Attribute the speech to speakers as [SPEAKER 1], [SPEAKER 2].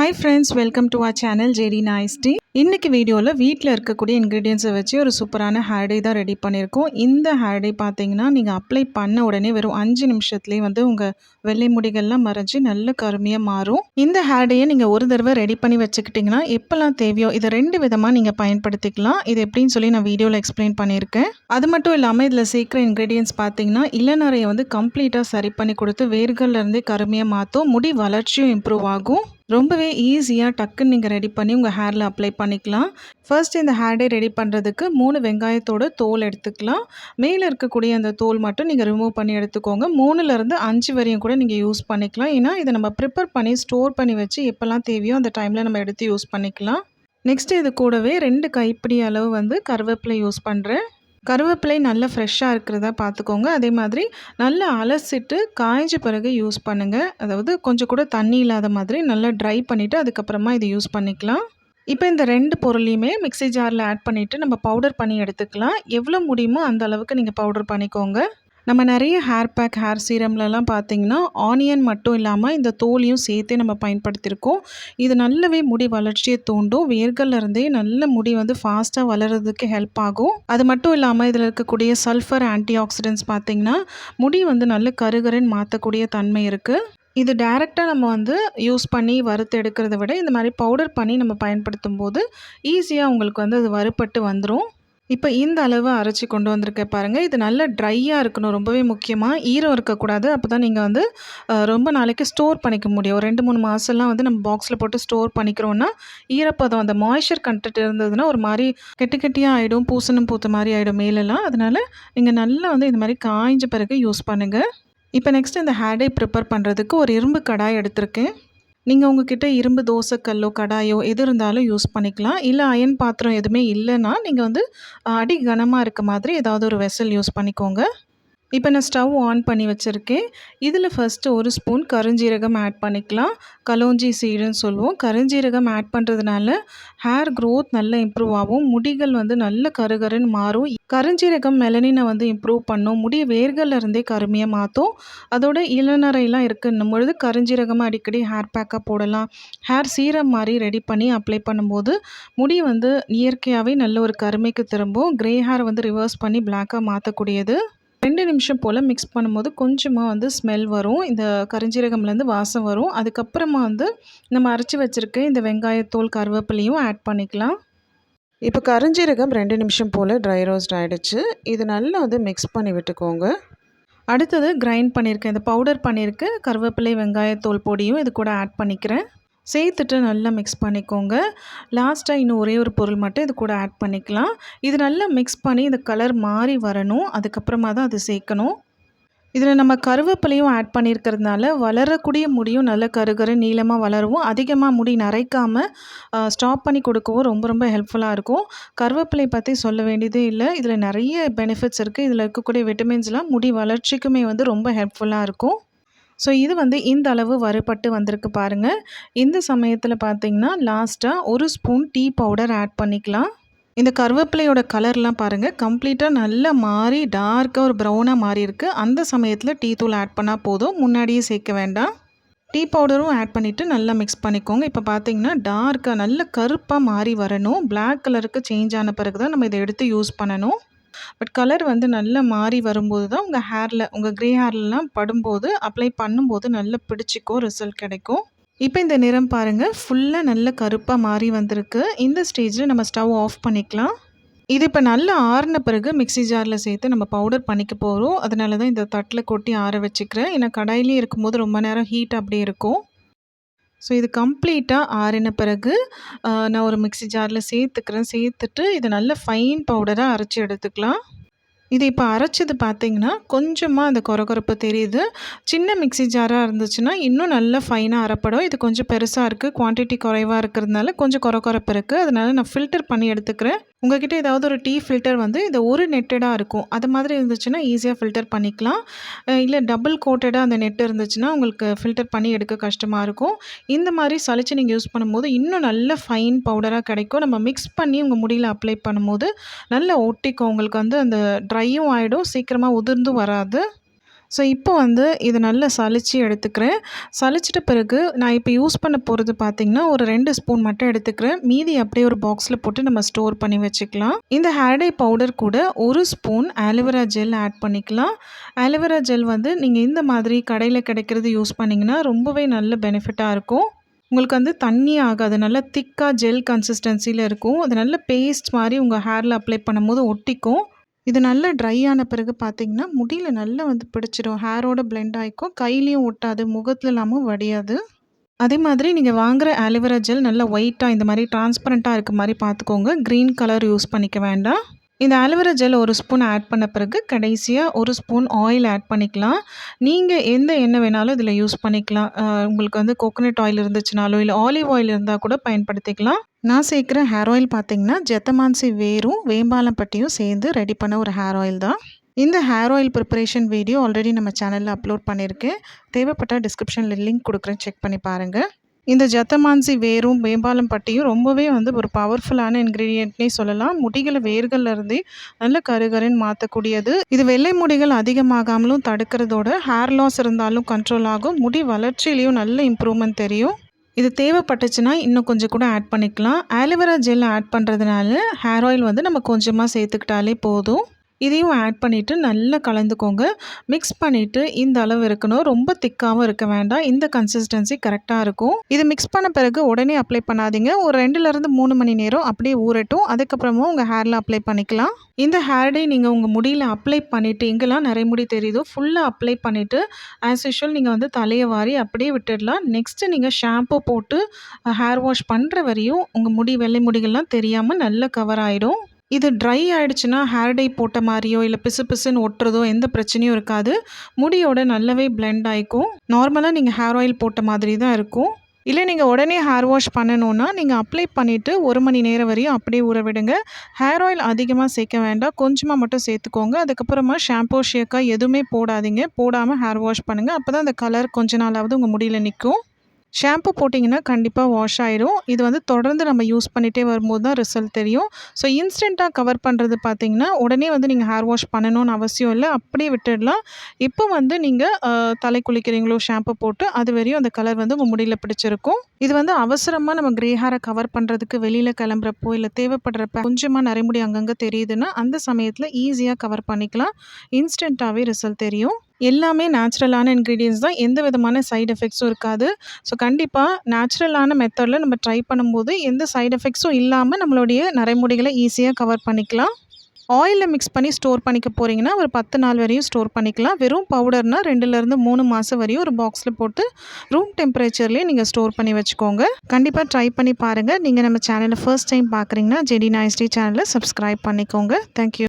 [SPEAKER 1] Hi friends welcome to our channel JD நாய்ஸ்டி இன்றைக்கி வீடியோவில் வீட்டில் இருக்கக்கூடிய இன்க்ரீடியன்ஸை வச்சு ஒரு சூப்பரான ஹேர் டே தான் ரெடி பண்ணியிருக்கோம். இந்த ஹேர் டே பார்த்தீங்கன்னா நீங்கள் அப்ளை பண்ண உடனே வெறும் அஞ்சு நிமிஷத்துலேயே வந்து உங்கள் வெள்ளை முடிகள்லாம் மறைஞ்சு நல்ல கருமையாக மாறும். இந்த ஹேர் டேயை நீங்கள் ஒரு தடவை ரெடி பண்ணி வச்சுக்கிட்டிங்கன்னா எப்போல்லாம் தேவையோ இதை ரெண்டு விதமாக நீங்கள் பயன்படுத்திக்கலாம். இது எப்படின்னு சொல்லி நான் வீடியோவில் எக்ஸ்பிளைன் பண்ணியிருக்கேன். அது மட்டும் இல்லாமல் இதில் சீக்கிரம் இன்க்ரீடியன்ஸ் பார்த்தீங்கன்னா இளநறையை வந்து கம்ப்ளீட்டாக சரி பண்ணி கொடுத்து வேர்கள்லேருந்தே கருமையாக மாற்றும் முடி வளர்ச்சியும் இம்ப்ரூவ் ஆகும். ரொம்பவே ஈஸியாக டக்குன்னு நீங்கள் ரெடி பண்ணி உங்கள் ஹேரில் அப்ளை பண்ணிக்கலாம். ஃபர்ஸ்ட் இந்த ஹேர் டே ரெடி பண்ணுறதுக்கு மூணு வெங்காயத்தோட தோல் எடுத்துக்கலாம். மேலே இருக்கக்கூடிய அந்த தோல் மட்டும் நீங்கள் ரிமூவ் பண்ணி எடுத்துக்கோங்க. மூணுலேருந்து அஞ்சு வரையும் கூட நீங்கள் யூஸ் பண்ணிக்கலாம். ஏன்னா இதை நம்ம ப்ரிப்பேர் பண்ணி ஸ்டோர் பண்ணி வச்சு எப்போல்லாம் தேவையோ அந்த டைமில் நம்ம எடுத்து யூஸ் பண்ணிக்கலாம். நெக்ஸ்ட் இது கூடவே ரெண்டு கைப்பிடி அளவு வந்து கருவேப்பிலை யூஸ் பண்ணுறேன் கருவேப்பிலை நல்லா ஃப்ரெஷ்ஷாக இருக்கிறதா பார்த்துக்கோங்க. அதே மாதிரி நல்லா அலசிட்டு காய்ஞ்ச பிறகு யூஸ் பண்ணுங்கள் அதாவது கொஞ்சம் கூட தண்ணி இல்லாத மாதிரி நல்லா ட்ரை பண்ணிவிட்டு அதுக்கப்புறமா இதை யூஸ் பண்ணிக்கலாம். இப்போ இந்த ரெண்டு பொருளையுமே மிக்ஸி ஜாரில் ஆட் பண்ணிவிட்டு நம்ம பவுடர் பண்ணி எடுத்துக்கலாம். எவ்வளோ முடியுமோ அந்த அளவுக்கு நீங்கள் பவுடர் பண்ணிக்கோங்க. நம்ம நிறைய ஹேர் பேக் ஹேர் சீரம்லலாம் பார்த்தீங்கன்னா ஆனியன் மட்டும் இல்லாமல் இந்த தோலையும் சேர்த்தே நம்ம பயன்படுத்தியிருக்கோம். இது நல்லாவே முடி வளர்ச்சியை தூண்டும். வேர்கள்லேருந்தே நல்ல முடி வந்து ஃபாஸ்ட்டாக வளர்கிறதுக்கு ஹெல்ப் ஆகும். அது மட்டும் இல்லாமல் இதில் இருக்கக்கூடிய சல்ஃபர் ஆன்டி ஆக்சிடென்ட்ஸ் பார்த்தீங்கன்னா முடி வந்து நல்ல கருகருன்னு மாற்றக்கூடிய தன்மை இருக்குது இது டைரெக்டாக நம்ம வந்து யூஸ் பண்ணி வறுத்து எடுக்கிறத விட இந்த மாதிரி பவுடர் பண்ணி நம்ம பயன்படுத்தும் போது ஈஸியாக உங்களுக்கு வந்து அது வறுபட்டு வந்துடும் இப்போ இந்த அளவு அரைச்சி கொண்டு வந்திருக்கேன் பாருங்கள் இது நல்லா ட்ரையாக இருக்கணும். ரொம்பவே முக்கியமாக ஈரம் இருக்கக்கூடாது. அப்போ தான் நீங்கள் வந்து ரொம்ப நாளைக்கு ஸ்டோர் பண்ணிக்க முடியும். ஒரு ரெண்டு மூணு மாதம்லாம் வந்து நம்ம பாக்ஸில் போட்டு ஸ்டோர் பண்ணிக்கிறோன்னா ஈரப்பதம் அந்த மாய்ஸ்சர் கண்டென்ட் இருந்ததுன்னா ஒரு மாதிரி கெட்டி கெட்டியாக ஆகிடும் பூசணும் பூத்த மாதிரி ஆகிடும் மேலெல்லாம். அதனால் நீங்கள் நல்லா வந்து இந்த மாதிரி காய்ஞ்ச பிறகு யூஸ் பண்ணுங்கள் இப்போ நெக்ஸ்ட் இந்த ஹேடை ப்ரிப்பேர் பண்ணுறதுக்கு ஒரு இரும்பு கடாய் எடுத்திருக்கேன். நீங்கள் உங்ககிட்ட இரும்பு தோசைக்கல்லோ கடாயோ எது இருந்தாலும் யூஸ் பண்ணிக்கலாம். இல்லை அயன் பாத்திரம் எதுவுமே இல்லைன்னா நீங்கள் வந்து அடி கனமாக இருக்க மாதிரி ஏதாவது ஒரு வெசல் யூஸ் பண்ணிக்கோங்க. இப்போ நான் ஸ்டவ் ஆன் பண்ணி வச்சுருக்கேன். இதில் ஃபஸ்ட்டு ஒரு ஸ்பூன் கருஞ்சீரகம் ஆட் பண்ணிக்கலாம். கலோஞ்சி சீடுன்னு சொல்லுவோம். கருஞ்சீரகம் ஆட் பண்ணுறதுனால ஹேர் க்ரோத் நல்லா இம்ப்ரூவ் ஆகும். முடிகள் வந்து நல்ல கருகருன்னு மாறும். கருஞ்சீரகம் மெலனினை வந்து இம்ப்ரூவ் பண்ணும். முடி வேர்கள்லேருந்தே கருமையாக மாற்றும் அதோட இளநரையெல்லாம் இருக்குன்னும் பொழுது கருஞ்சீரகமாக அடிக்கடி ஹேர் பேக்காக போடலாம். ஹேர் சீரம் மாதிரி ரெடி பண்ணி அப்ளை பண்ணும்போது முடி வந்து இயற்கையாகவே நல்ல ஒரு கருமைக்கு திரும்பும். கிரே ஹேர் வந்து ரிவர்ஸ் பண்ணி பிளாக்காக மாற்றக்கூடியது ரெண்டு நிமிஷம் போல் மிக்ஸ் பண்ணும்போது கொஞ்சமாக வந்து ஸ்மெல் வரும். இந்த கரிஞ்சீரகம்லேருந்து வாசம் வரும். அதுக்கப்புறமா வந்து நம்ம அரைச்சி வச்சுருக்க இந்த வெங்காயத்தோல் கருவேப்பிலையும் ஆட் பண்ணிக்கலாம். இப்போ கருஞ்சீரகம் ரெண்டு நிமிஷம் போல் ட்ரை ரோஸ்ட் ஆகிடுச்சு இது நல்லா வந்து மிக்ஸ் பண்ணி விட்டுக்கோங்க. அடுத்தது கிரைண்ட் பண்ணியிருக்கேன் இந்த பவுடர் பண்ணியிருக்கு கருவேப்பிலை வெங்காயத்தோல் பொடியும் இது கூட ஆட் பண்ணிக்கிறேன். சேர்த்துட்டு நல்லா மிக்ஸ் பண்ணிக்கோங்க. லாஸ்ட்டாக இன்னும் ஒரே ஒரு பொருள் மட்டும் இது கூட ஆட் பண்ணிக்கலாம். இது நல்லா மிக்ஸ் பண்ணி இந்த கலர் மாறி வரணும். அதுக்கப்புறமா தான் அது சேர்க்கணும். இதில் நம்ம கருவேப்பிலையும் ஆட் பண்ணியிருக்கிறதுனால வளரக்கூடிய முடியும். நல்ல கருகரு நீளமாக வளரவும் அதிகமாக முடி நரைக்காமல் ஸ்டாப் பண்ணி கொடுக்கவும் ரொம்ப ரொம்ப ஹெல்ப்ஃபுல்லாக இருக்கும். கருவேப்பிலை பற்றி சொல்ல வேண்டியதே இல்லை. இதில் நிறைய பெனிஃபிட்ஸ் இருக்குது இதில் இருக்கக்கூடிய விட்டமின்ஸ்லாம் முடி வளர்ச்சிக்குமே வந்து ரொம்ப ஹெல்ப்ஃபுல்லாக இருக்கும். ஸோ இது வந்து இந்த அளவு வறுபட்டு வந்திருக்கு பாருங்கள் இந்த சமயத்தில் பார்த்தீங்கன்னா லாஸ்ட்டாக ஒரு ஸ்பூன் டீ பவுடர் ஆட் பண்ணிக்கலாம். இந்த கருவேப்பிலையோட கலர்லாம் பாருங்கள் கம்ப்ளீட்டாக நல்லா மாறி டார்க்காக ஒரு ப்ரௌனாக மாறி இருக்குது அந்த சமயத்தில் டீ தூள் ஆட் பண்ணால் போதும். முன்னாடியே சேர்க்க வேண்டாம். டீ பவுடரும் ஆட் பண்ணிவிட்டு நல்லா மிக்ஸ் பண்ணிக்கோங்க. இப்போ பார்த்தீங்கன்னா டார்க்காக நல்ல கருப்பாக மாறி வரணும். பிளாக் கலருக்கு சேஞ்ச் ஆன பிறகு தான் நம்ம இதை எடுத்து யூஸ் பண்ணணும். பட் கலர் வந்து நல்லா மாறி வரும்போது தான் உங்கள் ஹேரில் உங்கள் க்ரே ஹேர்லலாம் படும்போது அப்ளை பண்ணும்போது நல்லா பிடிச்சிக்கும் ரிசல்ட் கிடைக்கும். இப்போ இந்த நிறம் பாருங்கள் ஃபுல்லாக நல்ல கருப்பாக மாறி வந்திருக்கு. இந்த ஸ்டேஜில் நம்ம ஸ்டவ் ஆஃப் பண்ணிக்கலாம். இது இப்போ நல்லா ஆறின பிறகு மிக்ஸி ஜாரில் சேர்த்து நம்ம பவுடர் பண்ணிக்க போகிறோம் அதனால தான் இந்த தட்டில் கொட்டி ஆற வச்சுக்கிறேன். ஏன்னா கடாயிலே இருக்கும்போது ரொம்ப நேரம் ஹீட் அப்படியே இருக்கும். ஸோ இது கம்ப்ளீட்டாக ஆறின பிறகு நான் ஒரு மிக்ஸி ஜாரில் சேர்த்துக்கிறேன். சேர்த்துட்டு இதை நல்ல ஃபைன் பவுடராக அரைச்சி எடுத்துக்கலாம். இது இப்போ அரைச்சது பார்த்தீங்கன்னா கொஞ்சமாக அந்த குறகுறப்பு தெரியுது. சின்ன மிக்ஸி ஜாராக இருந்துச்சுன்னா இன்னும் நல்லா ஃபைனாக அரைப்படும். இது கொஞ்சம் பெருசாக இருக்குது குவான்டிட்டி குறைவாக இருக்கிறதுனால கொஞ்சம் குறகுறப்பு இருக்குது அதனால நான் ஃபில்டர் பண்ணி எடுத்துக்கிறேன். உங்ககிட்ட ஏதாவது ஒரு டீ ஃபில்டர் வந்து இது ஒரு நெட்டடாக இருக்கும். அது மாதிரி இருந்துச்சுன்னா ஈஸியாக ஃபில்டர் பண்ணிக்கலாம். இல்லை டபுள் கோட்டடாக அந்த நெட் இருந்துச்சுன்னா உங்களுக்கு ஃபில்டர் பண்ணி எடுக்க கஷ்டமாக இருக்கும். இந்த மாதிரி சளிச்சு நீங்கள் யூஸ் பண்ணும்போது இன்னும் நல்ல ஃபைன் பவுடராக கிடைக்கும். நம்ம மிக்ஸ் பண்ணி உங்கள் முடியில் அப்ளை பண்ணும்போது நல்லா ஒட்டிக்கும். உங்களுக்கு வந்து அந்த ட்ரையும் ஆகிடும் சீக்கிரமாக உதிர்ந்தும் வராது. ஸோ இப்போ வந்து இதை நல்லா சளிச்சு எடுத்துக்கிறேன். சலிச்சிட்ட பிறகு நான் இப்போ யூஸ் பண்ண போகிறது பார்த்திங்கன்னா ஒரு ரெண்டு ஸ்பூன் மட்டும் எடுத்துக்கிறேன். மீதி அப்படியே ஒரு பாக்ஸில் போட்டு நம்ம ஸ்டோர் பண்ணி வச்சுக்கலாம். இந்த ஹேர்டே பவுடர் கூட ஒரு spoon aloe vera gel add பண்ணிக்கலாம். ஆலோவேரா ஜெல் வந்து நீங்கள் இந்த மாதிரி கடையில் கிடைக்கிறது யூஸ் பண்ணிங்கன்னா ரொம்பவே நல்ல பெனிஃபிட்டாக இருக்கும். உங்களுக்கு வந்து தண்ணி ஆகாது. நல்லா திக்காக ஜெல் கன்சிஸ்டன்சியில் இருக்கும். அது நல்ல பேஸ்ட் மாதிரி உங்கள் ஹேரில் அப்ளை பண்ணும்போது ஒட்டிக்கும். இது நல்லா ட்ரை ஆன பிறகு பார்த்தீங்கன்னா முடியில் நல்லா வந்து பிடிச்சிடும். ஹேரோட பிளெண்ட் ஆகிக்கும் கையிலையும் ஒட்டாது. முகத்துல இல்லாமல் வடியாது. அதே மாதிரி நீங்கள் வாங்குகிற ஆலிவேரா ஜெல் நல்லா ஒயிட்டாக இந்த மாதிரி டிரான்ஸ்பரண்ட்டாக இருக்க மாதிரி பார்த்துக்கோங்க க்ரீன் கலர் யூஸ் பண்ணிக்க வேண்டாம். இந்த ஆலோவேரா ஜெல் ஒரு ஸ்பூன் ஆட் பண்ண பிறகு கடைசியாக ஒரு ஸ்பூன் ஆயில் ஆட் பண்ணிக்கலாம். நீங்கள் எந்த எண்ணெய் வேணாலும் இதில் யூஸ் பண்ணிக்கலாம். உங்களுக்கு வந்து கோகோனட் ஆயில் இருந்துச்சுனாலோ இல்லை ஆலிவ் ஆயில் இருந்தால் கூட பயன்படுத்திக்கலாம். நான் சேர்க்குற ஹேர் ஆயில் பார்த்தீங்கன்னா ஜெத்தமான்சி வேரும் வேம்பாலம் பட்டியும் சேர்ந்து ரெடி பண்ண ஒரு ஹேர் ஆயில் தான். இந்த hair oil preparation video already நம்ம சேனலில் அப்லோட் பண்ணியிருக்கேன் தேவைப்பட்டால் டிஸ்கிரிப்ஷனில் லிங்க் கொடுக்குறேன். செக் பண்ணி பாருங்கள் இந்த ஜத்தமான்சி வேரும் வேம்பாலம் பட்டியும் ரொம்பவே வந்து ஒரு பவர்ஃபுல்லான இன்க்ரீடியண்ட்னே சொல்லலாம். முடிகளை வேர்கள்லேருந்தே நல்ல கருகருன்னு மாற்றக்கூடியது இது வெள்ளை முடிகள் அதிகமாகாமலும் தடுக்கிறதோட ஹேர் லாஸ் இருந்தாலும் கண்ட்ரோல் ஆகும். முடி வளர்ச்சியிலையும் நல்ல இம்ப்ரூவ்மெண்ட் தெரியும். இது தேவைப்பட்டுச்சுன்னா இன்னும் கொஞ்சம் கூட ஆட் பண்ணிக்கலாம். ஆலிவரா ஜெல் ஆட் பண்ணுறதுனால ஹேர் ஆயில் வந்து நம்ம கொஞ்சமாக சேர்த்துக்கிட்டாலே போதும். இதையும் ஆட் பண்ணிவிட்டு நல்லா கலந்துக்கோங்க. மிக்ஸ் பண்ணிவிட்டு இந்த அளவு இருக்கணும். ரொம்ப திக்காகவும் இருக்க வேண்டாம். இந்த கன்சிஸ்டன்சி கரெக்டாக இருக்கும். இது மிக்ஸ் பண்ண பிறகு உடனே அப்ளை பண்ணாதீங்க. ஒரு ரெண்டுலேருந்து மூணு மணி நேரம் அப்படியே ஊறட்டும். அதுக்கப்புறமா உங்கள் ஹேரில் அப்ளை பண்ணிக்கலாம். இந்த ஹேர் டே நீங்கள் உங்கள் முடியில் அப்ளை பண்ணிவிட்டு எங்கெல்லாம் நிறைய முடி தெரியுதோ ஃபுல்லாக அப்ளை பண்ணிவிட்டு ஆஸ் யூஷுவல் நீங்கள் வந்து தலையை வாரி அப்படியே விட்டுடலாம். நெக்ஸ்ட்டு நீங்கள் ஷாம்பு போட்டு ஹேர் வாஷ் பண்ணுற வரையும் உங்கள் முடி வெள்ளை முடிகள்லாம் தெரியாமல் நல்லா கவர் ஆகிடும் இது ட்ரை ஆகிடுச்சுன்னா ஹேர் டை போட்ட மாதிரியோ இல்லை பிசு பிசுன்னு ஒட்டுறதோ எந்த பிரச்சனையும் இருக்காது. முடியோட நல்லாவே பிளெண்ட் ஆகிக்கும் நார்மலாக நீங்கள் ஹேர் ஆயில் போட்ட மாதிரி தான் இருக்கும். இல்லை நீங்கள் உடனே ஹேர் வாஷ் பண்ணணுன்னா நீங்கள் அப்ளை பண்ணிவிட்டு ஒரு மணி நேரம் வரையும் அப்படியே ஊற விடுங்க. ஹேர் ஆயில் அதிகமாக சேர்க்க வேண்டாம். கொஞ்சமாக மட்டும் சேர்த்துக்கோங்க. அதுக்கப்புறமா ஷாம்பூ ஷேக்காக எதுவுமே போடாதீங்க. போடாமல் ஹேர் வாஷ் பண்ணுங்கள் அப்போ தான் அந்த கலர் கொஞ்ச நாளாவது உங்கள் முடியில் நிற்கும் ஷாம்பு போட்டிங்கன்னா கண்டிப்பாக வாஷ் ஆயிரும். இது வந்து தொடர்ந்து நம்ம யூஸ் பண்ணிகிட்டே வரும்போது தான் ரிசல்ட் தெரியும். ஸோ இன்ஸ்டண்ட்டாக கவர் பண்ணுறது பார்த்திங்கன்னா உடனே வந்து நீங்கள் ஹேர் வாஷ் பண்ணணும்னு அவசியம் இல்லை. அப்படியே விட்டுடலாம். இப்போ வந்து நீங்கள் தலை குளிக்கிறீங்களோ ஷாம்பு போட்டு அது வரையும் அந்த கலர் வந்து உங்கள் முடியில் பிடிச்சிருக்கும். இது வந்து அவசரமாக நம்ம க்ரே ஹேரை கவர் பண்ணுறதுக்கு வெளியில் கிளம்புறப்போ இல்லை தேவைப்படுறப்ப கொஞ்சமாக நரைமுடி அங்கங்கே தெரியுதுன்னா அந்த சமயத்தில் ஈஸியாக கவர் பண்ணிக்கலாம். இன்ஸ்டண்ட்டாகவே ரிசல்ட் தெரியும். எல்லாமே நேச்சுரலான இன்க்ரீடியன்ஸ் தான். எந்த விதமான சைடு எஃபெக்ட்ஸும் இருக்காது. ஸோ கண்டிப்பாக நேச்சுரலான மெத்தடில் நம்ம ட்ரை பண்ணும்போது எந்த சைடு எஃபெக்ட்ஸும் இல்லாமல் நம்மளுடைய நரைமுடிகளை ஈஸியாக கவர் பண்ணிக்கலாம். ஆயிலில் மிக்ஸ் பண்ணி ஸ்டோர் பண்ணிக்க போகிறீங்கன்னா ஒரு பத்து நாள் வரையும் ஸ்டோர் பண்ணிக்கலாம். வெறும் பவுடர்னால் ரெண்டுலேருந்து மூணு மாதம் வரையும் ஒரு பாக்ஸில் போட்டு ரூம் டெம்பரேச்சர்லேயே நீங்கள் ஸ்டோர் பண்ணி வச்சுக்கோங்க. கண்டிப்பாக ட்ரை பண்ணி பாருங்கள் நீங்கள் நம்ம சேனலை ஃபர்ஸ்ட் டைம் பார்க்குறீங்கன்னா ஜெடி நாய்ஸ்டி சேனலை சப்ஸ்கிரைப் பண்ணிக்கோங்க. தேங்க்யூ